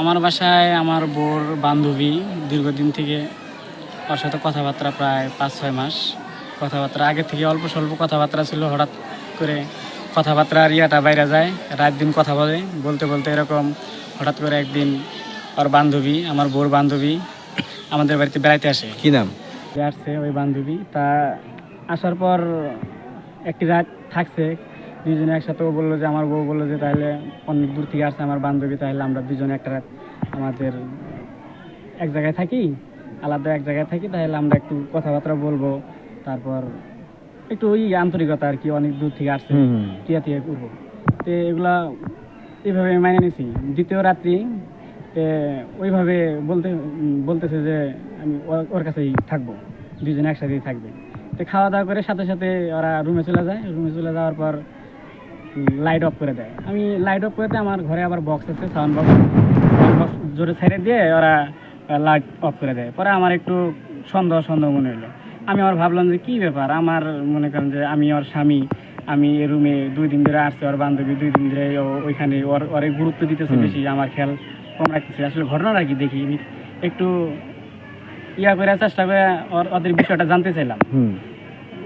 আমার বাসায় আমার বোর বান্ধবী দীর্ঘদিন থেকে ওর সাথে কথাবার্তা প্রায় পাঁচ ছয় মাস। কথাবার্তা আগে থেকে অল্প স্বল্প কথাবার্তা ছিল হঠাৎ করে কথাবার্তার ইয়াটা বাইরে যায় রাত দিন কথা বলে বলতে বলতে এরকম হঠাৎ করে একদিন ওর বান্ধবী আমার বোর বান্ধবী আমাদের বাড়িতে বেড়াইতে আসে। কি নাম? আসছে ওই বান্ধবী তা আসার পর একটি রাত থাকছে দুজনে একসাথে ও বলল যে আমার বউ বলল যে তাহলে অনেক দূর থেকে আসছে আমার বান্ধবী তাহলে আমরা দুজনে একটা আমাদের এক জায়গায় থাকি আলাদা এক জায়গায় থাকি তাহলে আমরা একটু কথাবার্তা বলব। তারপর একটু ওই আন্তরিকতা আর কি অনেক দূর থেকে আসছে। টিয়া টিয়া করব। তো এগুলা এইভাবে মাইনে নিছি। দ্বিতীয় রাত্রি তে ওইভাবে বলতে বলতেছে যে আমি ওর- ওর কাছেই থাকব দুজনে একসাথেই থাকবে। তো খাওয়া দাওয়া করে সাথে সাথে ওরা রুমে চলে যায়। রুমে চলে যাওয়ার পর লাইট অফ করে দেয়। আমি লাইট অফ করে দিয়ে আমার ঘরে আবার বক্স আছে সাউন্ড বক্স সাউন্ড বক্স জোরে ছেড়ে দিয়ে ওরা লাইট অফ করে দেয়। পরে আমার একটু সন্দেহ সন্দেহ মনে হলো। আমি আবার ভাবলাম যে কি ব্যাপার? আমার মনে করেন যে আমি ওর স্বামী আমি এই রুমে দুই দিন ধরে আসছে ওর বান্ধবী দুই দিন ধরে ওইখানে ওর ওর গুরুত্ব দিতেছে। বেশি আমার খেয়াল কম রাখতেছে। আসলে ঘটনাটা কি দেখি একটু ইয়া করে চেষ্টা করে ওর ওদের বিষয়টা জানতে চাইলাম।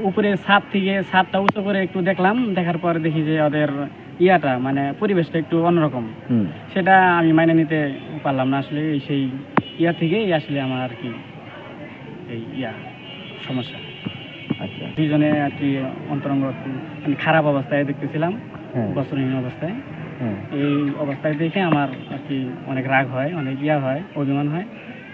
উপরে ছাদ থেকে ছাদটা উঁচু করে একটু দেখলাম দেখার পর দেখি যে ওদের ইয়াটা মানে পরিবেশটা একটু অন্যরকম। সেটা আমি মাইনে নিতে পারলাম না আসলে এই সেই ইয়া থেকেই আসলে আমার আর কি এই ইয়া সমস্যা। আচ্ছা। দুইজনে আর কি অন্তরঙ্গ মানে খারাপ অবস্থায় দেখতেছিলাম হ্যাঁ। বস্ত্রহীন অবস্থায়। হ্যাঁ। এই অবস্থায় দেখে আমার আর কি অনেক রাগ হয় অনেক ইয়া হয় অভিমান হয়।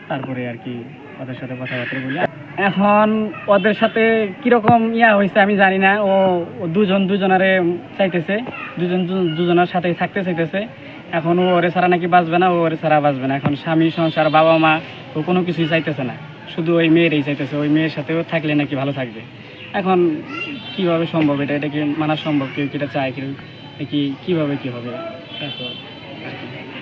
তারপরে আর কি ওদের সাথে কথাবার্তা বলি। এখন ওদের সাথে কীরকম ইয়া হয়েছে আমি জানি না। ও দুজন দুজনারে চাইতেছে। দুজন দুজনের সাথেই থাকতে চাইতেছে। এখন ও ওরে ছাড়া নাকি বাঁচবে না, ও ওরে ছাড়া বাঁচবে না। এখন স্বামী, সংসার, বাবা মা, ও কোনো কিছুই চাইতেছে না। শুধু ওই মেয়েরই চাইতেছে। ওই মেয়ের সাথেও থাকলে নাকি ভালো থাকবে। এখন কীভাবে সম্ভব এটা? এটা কি মানা সম্ভব? কেউ কি এটা চায়? কেউ কি কীভাবে কি হবে? তারপর আর কি।